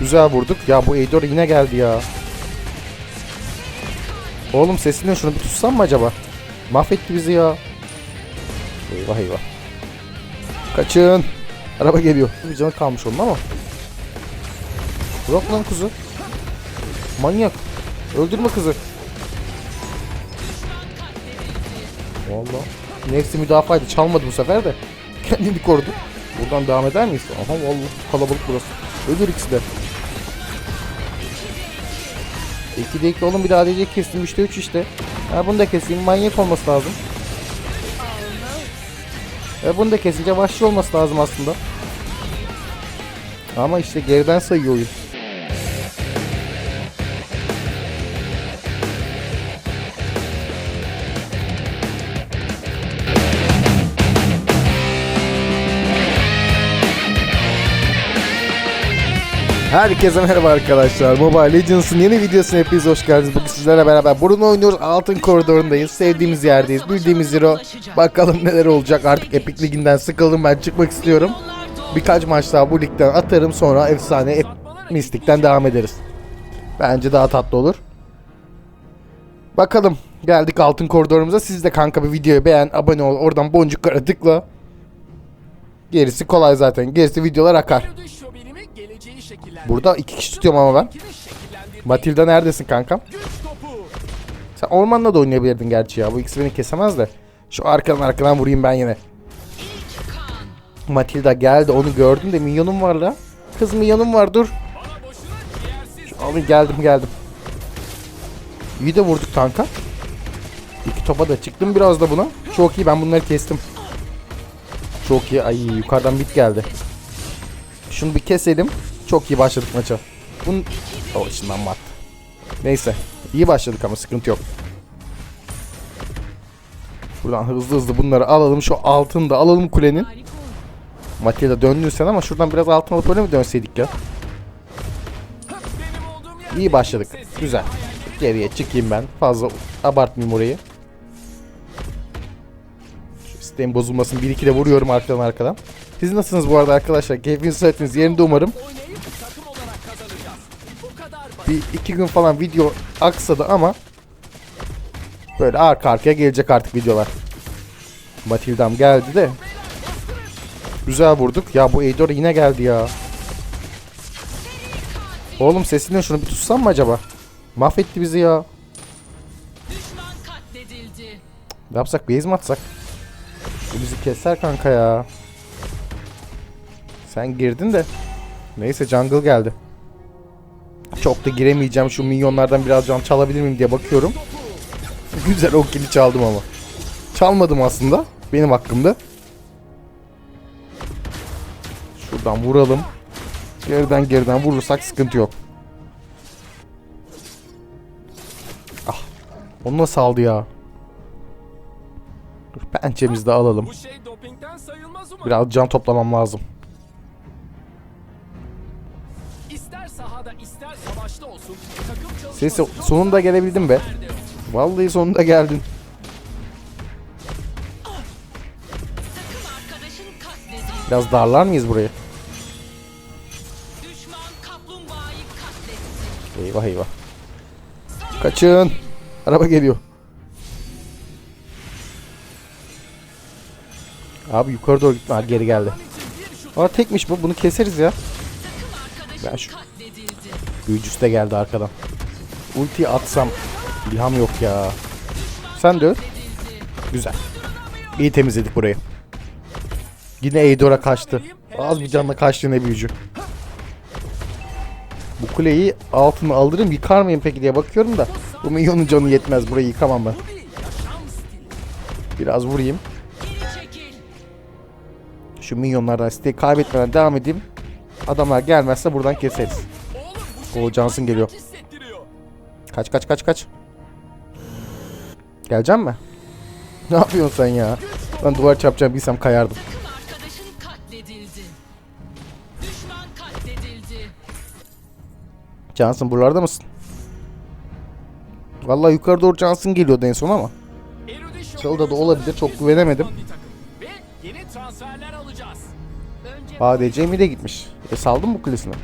Güzel vurduk. Ya bu Eidor yine geldi ya. Oğlum sesini şunu bir tutsam mı acaba? Mahvetti bizi ya. Eyvah eyvah. Kaçın. Araba geliyor. Bir canı kalmış onun ama. Bırak lan kızı. Manyak. Öldürme kızı. Vallahi. Nefsi müdafaydı. Çalmadı bu sefer de. Kendini korudu. Buradan devam eder miyiz? Aha vallahi kalabalık burası. Ölür ikisi de. 2'de 2 oğlum bir daha diyecek kestim 3'te 3 işte. Ha bunu da keseyim manyak olması lazım. E bunu da kesince vahşi olması lazım aslında. Ama işte geriden sayıyor oyun. Herkese merhaba arkadaşlar. Mobile Legends'ın yeni videosuna hepiniz hoş geldiniz. Bugün sizlerle beraber Bruno oynuyoruz. Altın koridorundayız. Sevdiğimiz yerdeyiz. Bildiğimiz hero. Bakalım neler olacak. Artık Epic Ligi'nden sıkıldım. Ben çıkmak istiyorum. Birkaç maç daha bu ligden atarım. Sonra efsane Ep Mystic'ten devam ederiz. Bence daha tatlı olur. Bakalım. Geldik altın koridorumuza. Siz de kanka bir videoyu beğen, abone ol. Oradan boncuklara tıkla. Gerisi kolay zaten. Gerisi videolar akar. Burada iki kişi tutuyorum ama ben. Matilda neredesin kankam? Sen ormanla da oynayabilirdin gerçi ya. Bu ikisi beni kesemez de. Şu arkadan arkadan vurayım ben yine. Matilda geldi onu gördüm de minyonum var la. Kız minyonum var dur. Alın geldim geldim. İyi de vurduk tanka. İki topa da çıktım biraz da buna. Çok iyi ben bunları kestim. Çok iyi. Ay yukarıdan bit geldi. Şunu bir keselim. Çok iyi başladık maça. Bunun... O içinden battı. Neyse. İyi başladık ama sıkıntı yok. Buradan hızlı hızlı bunları alalım. Şu altını da alalım kulenin. Matilda döndün sen ama şuradan biraz altın alıp öyle mi dönseydik ya? İyi başladık. Güzel. Geriye çıkayım ben. Fazla abartmayayım orayı. Sistem bozulmasın. 1-2 de vuruyorum arkadan arkadan. Siz nasılsınız bu arada arkadaşlar? Keyfiniz sıhhatiniz yerinde umarım. Oynayıp takım olarak kazanacağız. Bu kadar basit. Bir iki gün falan video aksadı ama böyle arka arkaya gelecek artık videolar. Matildam geldi de. Güzel vurduk. Ya bu Eidor yine geldi ya. Oğlum sesini şunu bir tutsam mı acaba? Mahvetti bizi ya. Ne yapsak? Base mi atsak? Bu bizi keser kanka ya. Sen girdin de. Neyse jungle geldi. Çok da giremeyeceğim. Şu minyonlardan biraz can çalabilir miyim diye bakıyorum. Güzel o kili çaldım ama. Çalmadım aslında. Benim hakkımda. Şuradan vuralım. Geriden geriden vurursak sıkıntı yok. Ah. Onu nasıl aldı ya? Pençemizi de alalım. Şey. Biraz can toplamam lazım. Sesi sonunda gelebildin be. Vallahi sonunda geldin. Biraz darlar mıyız burayı? Eyvah eyvah. Kaçın. Araba geliyor. Abi yukarı doğru gitme. Geri geldi. Aa tekmiş bu. Bunu keseriz ya. Ben şu-. Büyücüsü de geldi arkadan. Ultiyi atsam. İlham yok ya. Sen de öl. Güzel. İyi temizledik burayı. Yine Eidor'a kaçtı. Az bir canla kaçtı ne büyücü. Bu kuleyi altına alırım yıkar mıyım peki diye bakıyorum da. Bu minyonun canı yetmez burayı yıkamam ben. Biraz vurayım. Şu minyonlardan siteyi kaybetmeden devam edeyim. Adamlar gelmezse buradan keseriz. O Johnson geliyor. Kaç kaç kaç kaç. Geleceksin mi? Ne yapıyorsun sen ya? Ben duvar çarpacağım bilsem kayardım. Johnson buralarda mısın? Vallahi yukarı doğru Johnson geliyordu en son ama. Çalıda da olabilir, çok güvenemedim. ADC mi de gitmiş. E saldım bu kulesini.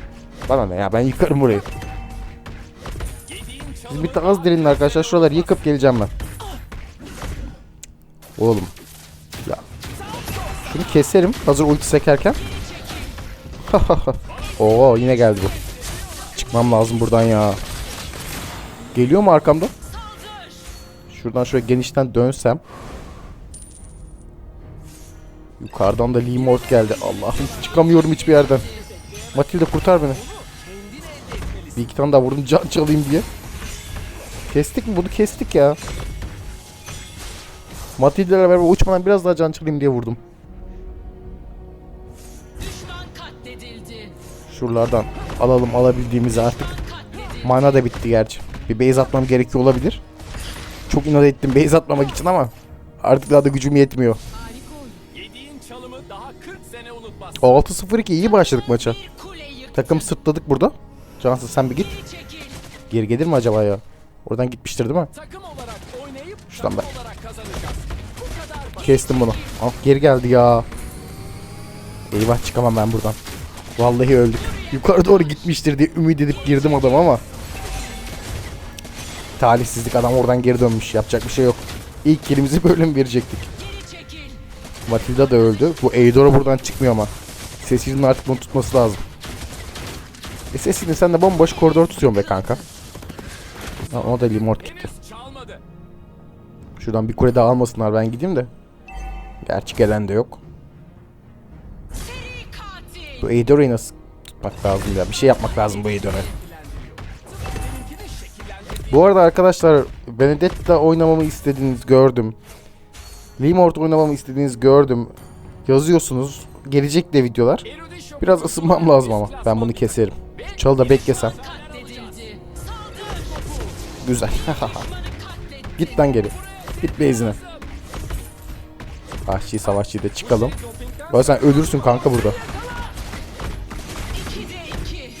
Bana ne ya ben yıkarım burayı. Siz bir az direnin arkadaşlar. Şuraları yıkıp geleceğim ben. Oğlum. Ya. Şunu keserim. Hazır ulti sekerken. Oo yine geldi bu. Çıkmam lazım buradan ya. Geliyor mu arkamda? Şuradan şöyle genişten dönsem. Yukarıdan da Lee Mort geldi. Allah'ım çıkamıyorum hiçbir yerden. Matilda kurtar beni. Bir iki tane daha vurdum can çalayım diye. Kestik mi? Bunu kestik ya. Matilda ile beraber uçmadan biraz daha can çalayım diye vurdum. Şuralardan alalım alabildiğimizi artık. Mana da bitti gerçi. Bir base atmam gerekiyor olabilir. Çok inat ettim base atmamak için ama artık daha da gücüm yetmiyor. Yediğin çalımı daha 40 sene unutmaz. 6-0-2 iyi başladık maça. Takım sırtladık burada. Cansız sen bir git. Geri gelir mi acaba ya? Oradan gitmiştir değil mi? Takım olarak oynayıp Şuradan takım ben-. Kestim bunu. Ah geri geldi ya. Eyvah çıkamam ben buradan. Vallahi öldük. Yukarı doğru gitmiştir diye ümit edip girdim adam ama. Talihsizlik adam oradan geri dönmüş. Yapacak bir şey yok. İlk kilimizi böyle mi verecektik? Matilda da öldü. Bu Eidora buradan çıkmıyor ama. Cecil'in artık bunu tutması lazım. E Cecil'in sen de bomboş koridor tutuyorsun be kanka. Ha, o da Limort gitti. Şuradan bir kule daha almasınlar ben gideyim de. Gerçi gelen de yok. Bu Eidora'yı nasıl tutmak lazım ya? Bir şey yapmak lazım bu Eidora'ya. Bu arada arkadaşlar Benedetta oynamamı istediğiniz gördüm. Limort oynamamı istediğiniz gördüm. Yazıyorsunuz. Gelecek de videolar. Biraz ısınmam lazım ama. Ben bunu keserim. Çalı da beklesem. Güzel. Git lan geri. Git base'ine. Vahşi savaşçıyı da çıkalım. Ya sen ölürsün kanka burada. 2'de 2.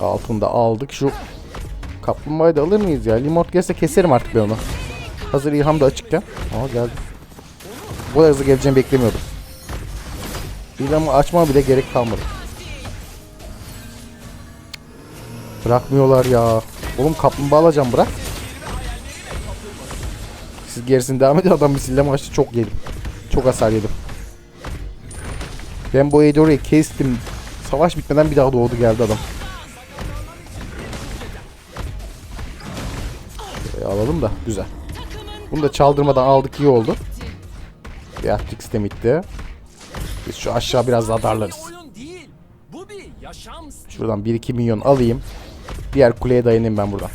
Altını da aldık. Şu kaplumbağayı da alır mıyız ya? Limort gelse keserim artık ben onu. Hazır İlham da açıkken. Aa geldi. Bu hızlı geleceğini beklemiyordum. İlhamı açmama bile gerek kalmadı. Bırakmıyorlar ya. Oğlum kaplumbağa alacağım bırak. Siz gerisini devam edin adam misilleme açtı çok yedim. Çok hasar yedim. Ben bu Eidora'yı kestim. Savaş bitmeden bir daha doğdu geldi adam. Şurayı alalım da güzel. Bunu da çaldırmadan aldık iyi oldu. Beatrix de bitti. Biz şu aşağı biraz daha darlarız. Şuradan 1-2 milyon alayım. Diğer kuleye dayanayım ben buradan.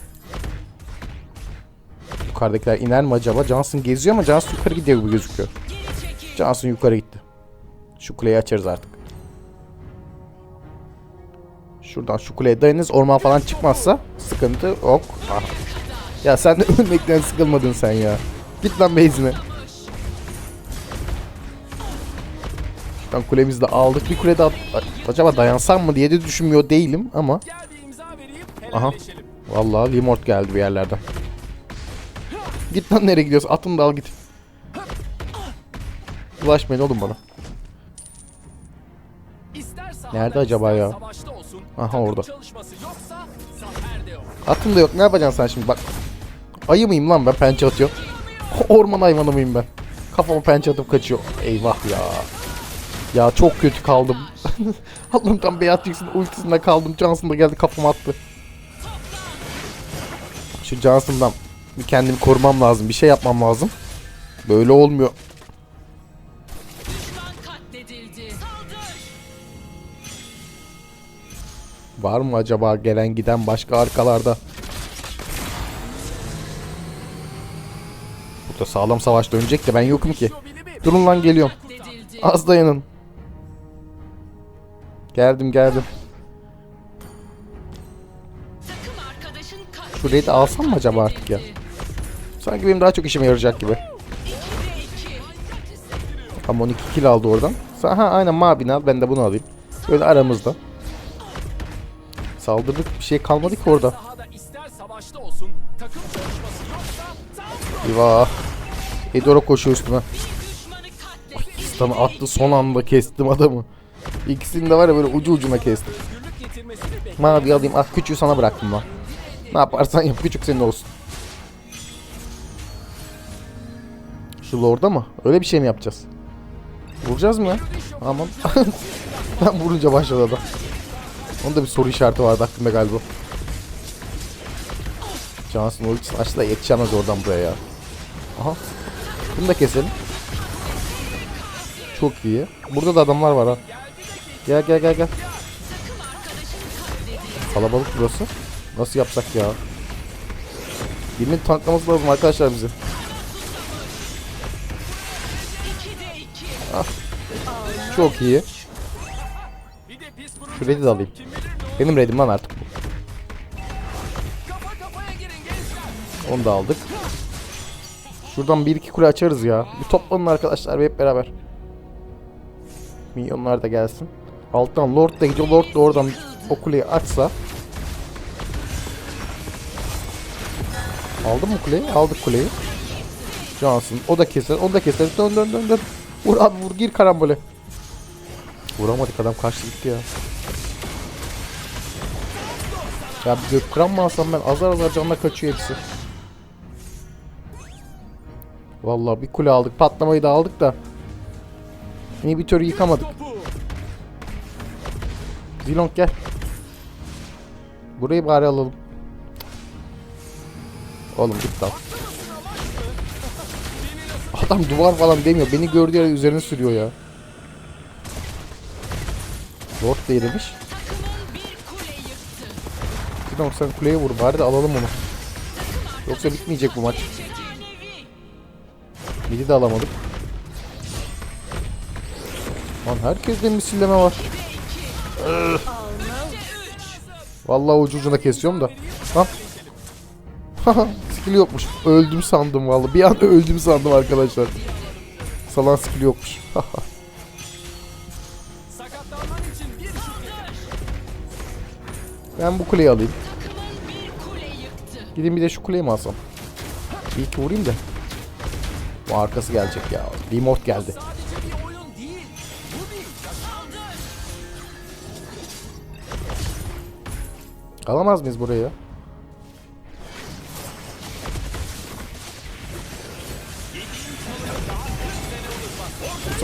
Yukarıdakiler iner mi acaba? Johnson geziyor ama Johnson yukarı gidiyor gibi gözüküyor. Johnson yukarı gitti. Şu kuleyi açarız artık. Şuradan şu kuleye dayanırız. Orman falan çıkmazsa sıkıntı yok. Aha. Ya sen de ölmekten sıkılmadın sen ya. Git lan base'ine. Şuradan kulemizi de aldık. Bir kule de at- acaba dayansam mı diye de düşünmüyor değilim ama Gel bir imza vereyim Aha. Vallahi Limort geldi bir yerlerden. Git lan nereye gidiyorsun? Atını da al git. Ulaşmayın oğlum bana. Nerede acaba ya? Aha, orada. Atın da yok. Ne yapacaksın sen şimdi? Bak. Ayı mıyım lan ben pençe atıyorum. Orman hayvanı mıyım ben? Kafama pençe atıp kaçıyor. Eyvah ya. Ya çok kötü kaldım. Allah'ım tam Beatrix'in ultisinde kaldım. Johnson da geldi kafama attı. Şu Johnson'dan bir kendimi korumam lazım. Bir şey yapmam lazım. Böyle olmuyor. Var mı acaba gelen giden başka arkalarda? Burada sağlam savaş dönecek de ben yokum ki. Durun lan geliyorum. Az dayanın. Geldim geldim. Şurayı da alsam mı acaba artık ya? Sanki benim daha çok işime yarayacak gibi. 2'de 2. Ama 12 kill aldı oradan. Ha aynen mavini al ben de bunu alayım. Böyle aramızda. Saldırdık bir şey kalmadı ki orada. Eyvah. Edora koşuyor üstüme. Sana attı son anda kestim adamı. İkisini de var ya böyle ucu ucuna kestim. Mavi alayım. Ah küçüğü sana bıraktım lan. Ne yaparsan yap küçük senin olsun. Şu lorda mı? Öyle bir şey mi yapacağız? Vuracağız mı ya? Aman. ben vurunca başladı adam. Onda bir soru işareti vardı aklımda galiba. Johnson ultisi açtı da yetişemez oradan buraya ya. Aha. Bunu da keselim. Çok iyi. Burada da adamlar var ha. Gel gel gel gel. Kalabalık burası. Nasıl yapsak ya? Birinin tanklaması lazım arkadaşlar bizi. 2'de 2. Çok iyi. Şu red'i de alayım. Benim redim lan artık bu. Onu da aldık. Şuradan bir iki kule açarız ya. Bir toplanın arkadaşlar hep beraber. Minyonlar da gelsin. Alttan Lord da gidiyor. Lord da oradan o kuleyi açsa. Aldın mı kuleyi? Aldık kuleyi. Johnson. O da keser. O da keser. Dön dön dön dön. Vur abi vur. Gir karambole. Vuramadık adam kaçtı gitti ya. Ya bir gök kıran mı alsam ben azar azar canla kaçıyor hepsi. Vallahi bir kule aldık. Patlamayı da aldık da. İnhibitörü yıkamadık. Zilong gel. Burayı bari alalım. Oğlum git lan. Adam duvar falan demiyor. Beni gördüğü yere üzerine sürüyor ya. Lord yıktı. Zilong sen kuleye vur bari de alalım onu. Yoksa bitmeyecek bu maç. Midi de alamadık. Lan herkeste misilleme var. Vallahi ucu ucuna kesiyorum da. Skill yokmuş. Öldüm sandım vallahi. Bir an öldüm sandım arkadaşlar. Salan skill yokmuş. Bir ben bu kuleyi alayım. Takımın bir bir de şu kuleyi mi alsam? İyi ki vurayım da. Bu arkası gelecek ya. Remote geldi. Bir. Alamaz mıyız burayı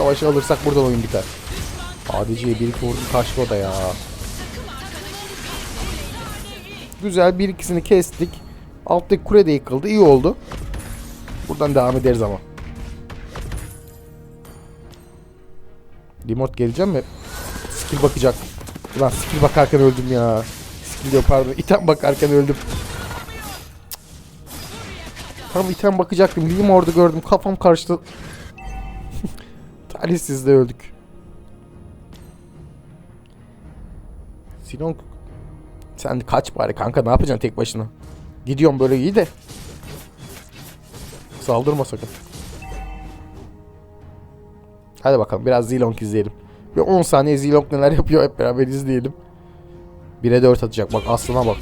savaşı alırsak buradan oyun biter. ADC'ye bir vurdum kaçtı o da ya. Güzel bir ikisini kestik. Alttaki kule de yıkıldı. iyi oldu. Buradan devam ederiz ama. Remote geleceğim mi? Skill bakacak. Ulan skill bakarken öldüm ya. Skill diyor pardon. İtem bakarken öldüm. Tam item bakacaktım. Lim orada gördüm. Kafam karıştı. Talihsiz de öldük. Silon sen kaç bari kanka ne yapacaksın tek başına? Gidiyorum böyle iyi de. Saldırma sakın. Hadi bakalım biraz Zilong izleyelim. Bir 10 saniye Zilong neler yapıyor hep beraber izleyelim. 1'e 4 atacak bak aslına bak.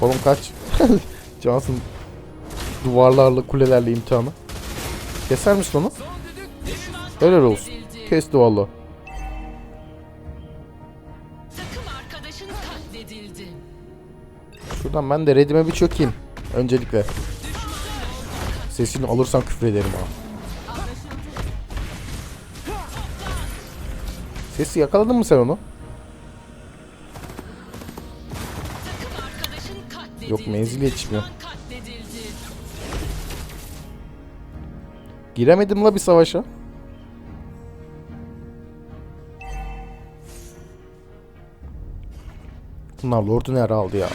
Oğlum kaç. Johnson duvarlarla kulelerle imtihanı. Keser misin onu? Helal olsun. Kesti valla. Şuradan ben de redime bir çökeyim. Öncelikle. Sesini alırsan küfür ederim ha. Sesi yakaladın mı sen onu? Yok, menzili yetişmiyor. Giremedim la bir savaşa. Bunlar Lord'u nerede aldı ya?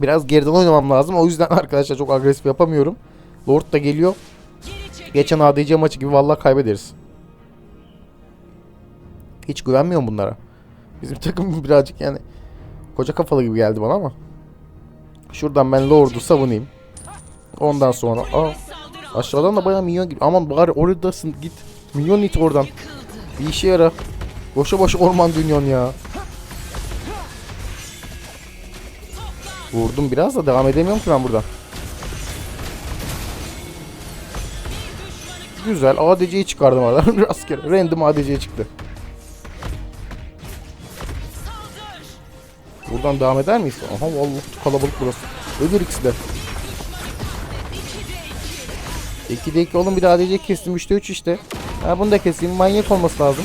Biraz geriden oynamam lazım. O yüzden arkadaşlar çok agresif yapamıyorum. Lord da geliyor. Geçen ADC maçı gibi vallahi kaybederiz. Hiç güvenmiyorum bunlara. Bizim takım birazcık yani koca kafalı gibi geldi bana ama. Şuradan ben Lord'u savunayım. Ondan sonra aa, aşağıdan da bayağı minyon gibi. Aman bari oradasın git. Minyon it oradan. Bir işe yara. Boşa boşa orman dönüyorsun ya. Vurdum biraz da devam edemiyorum ki ben burada. Güzel ADC'yi çıkardım aradan rastgele. Random ADC çıktı. Buradan devam eder miyiz? Aha vallahi kalabalık burası. Ölür ikisi de. 2'de 2 oğlum bir daha ADC kestim 3'te 3 işte. Ha bunu da keseyim manyak olması lazım.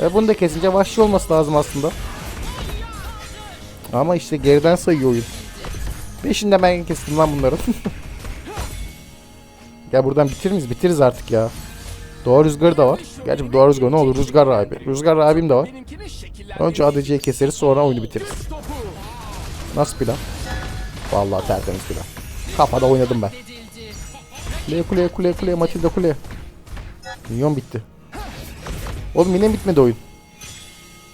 E bunu da kesince vahşi olması lazım aslında. Ama işte geriden sayıyor oyun. Beşinde ben kestim lan bunları. ya buradan bitir miyiz? Bitiririz artık ya. Doğa rüzgarı da var. Gerçi bu doğa rüzgarı ne olur? Rüzgar rahibi. Rüzgar rahibim de var. Önce ADC'yi keseriz sonra oyunu bitiririz. Nasıl plan? Vallahi tertemiz plan. Kafada oynadım ben. Kuleye kuleye kuleye kuleye Matilda kuleye. Minyon bitti. Oğlum yine bitmedi oyun.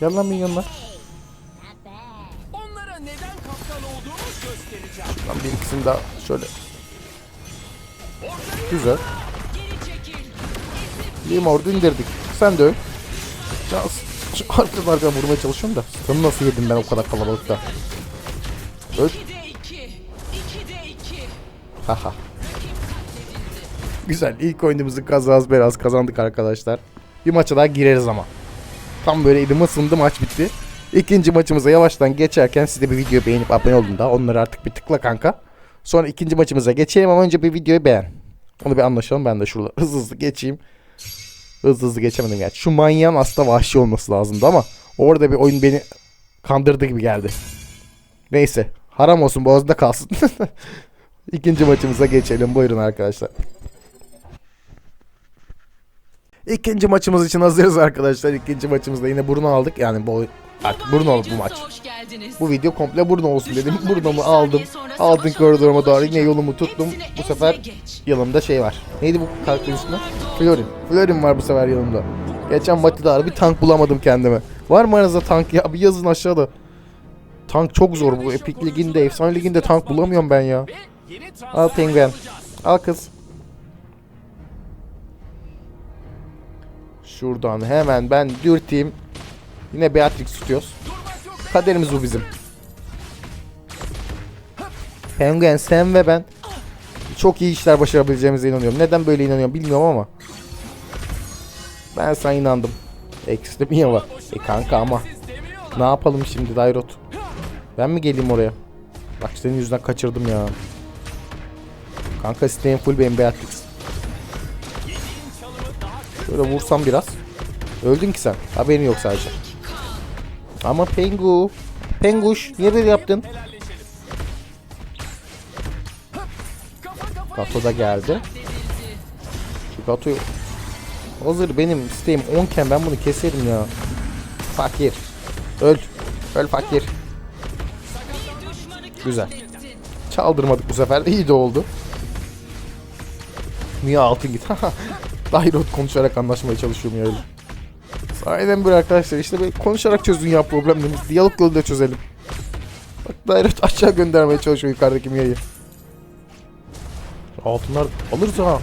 Gel lan minyonlar. Onlara neden kaptan olduğumu göstereceğim. Lan bir ikisini daha şöyle. Güzel. Limordu indirdik. Sen de öl. Can, şu arkadan arkadan vurmaya çalışıyorum da. Stun'ı nasıl yedim ben o kadar kalabalıkta. Öl. 2'de 2. 2'de 2. Haha. Güzel. İlk oyunumuzu kazaz biraz kazandık arkadaşlar. Bir maça daha gireriz ama. Tam böyle elim ısındı maç bitti. İkinci maçımıza yavaştan geçerken siz de bir video beğenip abone olun da onları artık bir tıkla kanka. Sonra ikinci maçımıza geçelim ama önce bir videoyu beğen. Onu bir anlaşalım ben de şurada hızlı hızlı geçeyim. Hızlı hızlı geçemedim gerçi. Şu manyağın aslında vahşi olması lazımdı ama orada bir oyun beni kandırdı gibi geldi. Neyse. Haram olsun boğazında kalsın. İkinci maçımıza geçelim. Buyurun arkadaşlar. İkinci maçımız için hazırız arkadaşlar. İkinci maçımızda yine burnu aldık. Yani bu artık burnu oldu bu maç. Bu video komple burnu olsun dedim. Burnumu aldım. Altın koridoruma doğru yine yolumu tuttum. Bu sefer yanımda şey var. Neydi bu karakterin ismi? Florin. Florin var bu sefer yanımda. Geçen maçta bir tank bulamadım kendime. Var mı aranızda tank ya? Bir yazın aşağıda. Tank çok zor bu. Epic Ligi'nde, Efsane Ligi'nde tank bulamıyorum ben ya. Al penguen. Al kız. Şuradan hemen ben dürteyim. Yine Beatrix tutuyoruz. Kaderimiz bu bizim. Penguen sen ve ben çok iyi işler başarabileceğimize inanıyorum. Neden böyle inanıyorum bilmiyorum ama. Ben sana inandım. Ekstra bir var. E kanka ama. Ne yapalım şimdi Dairot? Ben mi geleyim oraya? Bak senin yüzünden kaçırdım ya. Kanka isteğin full benim Beatrix. Şöyle vursam biraz. Öldün ki sen. Haberin yok sadece. Ama Pengu. Penguş niye böyle yaptın? Gato da geldi. Şu Gato'yu Hazır benim isteğim 10 iken ben bunu keserim ya. Fakir. Öl. Öl fakir. Güzel. Çaldırmadık bu sefer iyi de oldu. Niye altın git? Dairot konuşarak anlaşmaya çalışıyorum ya öyle. Sahiden böyle arkadaşlar işte böyle konuşarak çözün ya problemlerimizi. Diyalog yoluyla çözelim. Bak Dairot aşağı göndermeye çalışıyor yukarıdaki Mia'yı. Altınlar alırız ha.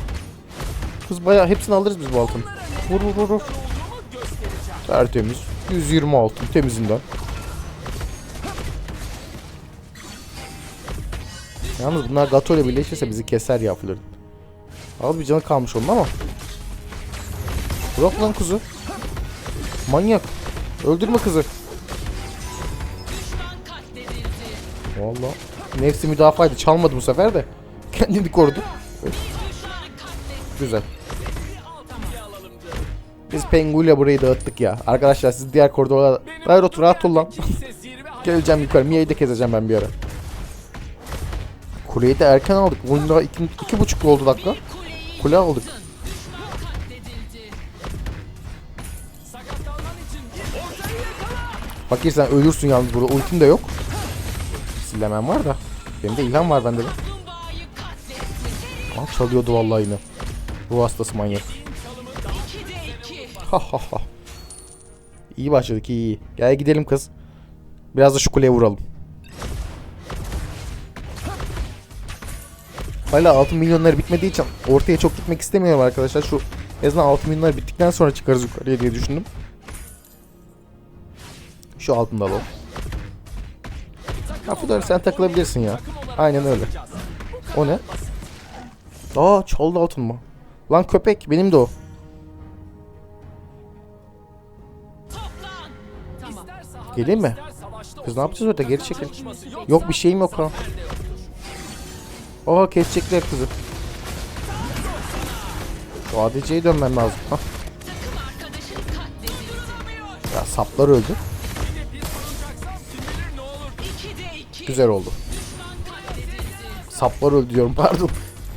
Kız bayağı hepsini alırız biz bu altın. Vur vur vur vur. Tertemiz. 120 altın temizinden. Yalnız bunlar Gato ile birleşirse bizi keser ya Fleur. Az bir canı kalmış onun ama. Bırak lan kuzu. Manyak. Öldürme kızı. Vallahi. Nefsi müdafaydı. Çalmadı bu sefer de. Kendini korudu. Güzel. Biz Pengu'yla burayı dağıttık ya. Arkadaşlar siz diğer koridorlara... Dairot rahat ol lan. Geleceğim yukarı. Mia'yı da keseceğim ben bir ara. Kuleyi de erken aldık. Oyun daha iki, iki buçuk oldu dakika. Kule aldık. Fakir sen ölürsün yalnız burada. Ultim de yok. Silemen var da. Benim de ilham var bende de. Aa, çalıyordu vallahi yine. Bu hastası manyak. 2'de 2. Ha ha ha. İyi başladık iyi. Gel gidelim kız. Biraz da şu kuleye vuralım. Hala 6 milyonları bitmediği için ortaya çok gitmek istemiyorum arkadaşlar. Şu en azından 6 milyonlar bittikten sonra çıkarız yukarıya diye düşündüm. Şu altında alalım. Fudar sen takılabilirsin ya. Aynen öyle. O ne? Aa çaldı altın mı? Lan köpek benim de o. Geleyim mi? Kız ne yapacağız orada? Geri çekil. Yok bir şeyim yok lan. Aa kesecekler kızı. O ADC'ye dönmem lazım. Hah. Ya saplar öldü. Güzel oldu. Saplar öldü diyorum pardon.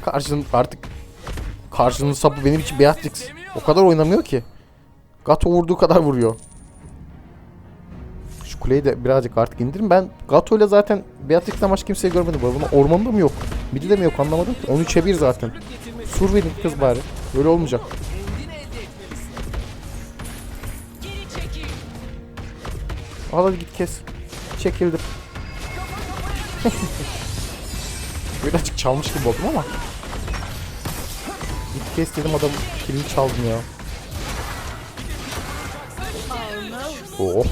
Karşının artık karşının sapı benim için Beatrix. O kadar oynamıyor ki. Gato vurduğu kadar vuruyor. Şu kuleyi de birazcık artık indirin. Ben Gato ile zaten Beatrix'ten başka kimseyi görmedim. Bu arada ormanda mı yok? Midi de mi yok anlamadım ki. 13'e 1 zaten. Sur verin kız bari. Böyle olmayacak. Al hadi git kes. Çekildim. Birazcık çalmış gibi oldum ama. Git kes dedim adam kilini çaldım ya. Oh.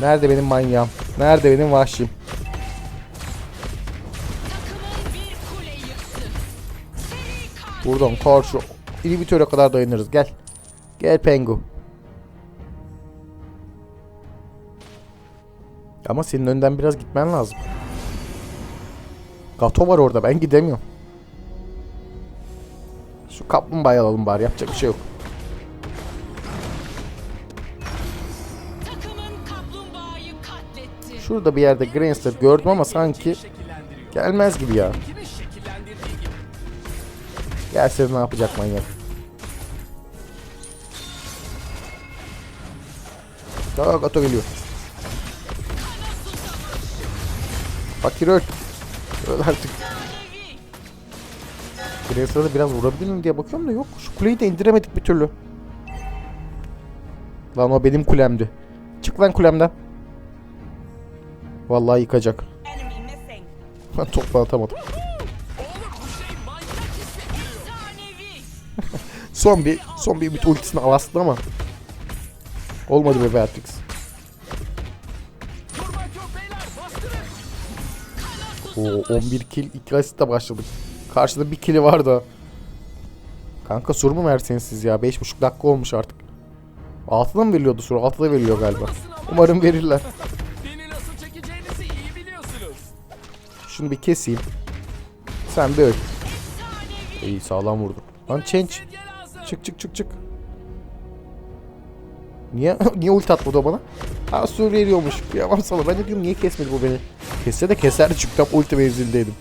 Nerede benim manyağım? Nerede benim vahşim? Buradan karşı inhibitöre kadar dayanırız. Gel. Gel Pengu. Ama senin önden biraz gitmen lazım. Gato var orada. Ben gidemiyorum. Şu kaplumbağayı alalım bari. Yapacak bir şey yok. Şurada bir yerde Grainstar gördüm ama sanki gelmez gibi ya. Gelse ne yapacak manyak. Daha Gato geliyor. Fakir öl. Öl artık. Manevi. Grays'lara da biraz vurabilir miyim diye bakıyorum da yok. Şu kuleyi de indiremedik bir türlü. Lan o benim kulemdi. Çık lan kulemden. Vallahi yıkacak. Ben topla atamadım. Son bir son bir, bir ultisini bastı ama. Olmadı be Beatrix. Oo 11 kill 2 asistle başladık. Karşıda bir kill'i var da. Kanka sur mu verseniz siz ya? 5,5 dakika olmuş artık. 6'da mı veriliyordu sur? 6'da veriliyor galiba. Umarım verirler. Şunu bir keseyim. Sen de öl. İyi sağlam vurdun. Lan change. Çık çık çık çık. Niye niye ulti atmadı o bana? Ha sur veriyormuş. Kıyamam sana. Ben de diyorum niye kesmedi bu beni? Kesse de keserdi çünkü tam ulti mevzindeydim.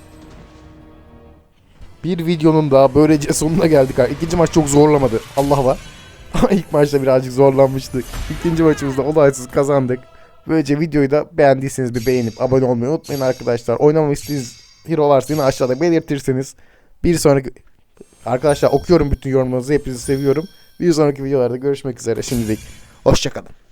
Bir videonun daha böylece sonuna geldik. abi. İkinci maç çok zorlamadı. Allah var. Ama ilk maçta birazcık zorlanmıştık. İkinci maçımızda olaysız kazandık. Böylece videoyu da beğendiyseniz bir beğenip abone olmayı unutmayın arkadaşlar. Oynamamı istediğiniz hero varsa yine aşağıda belirtirseniz bir sonraki Arkadaşlar okuyorum bütün yorumlarınızı. Hepinizi seviyorum. Bir sonraki videolarda görüşmek üzere. Şimdilik hoşçakalın.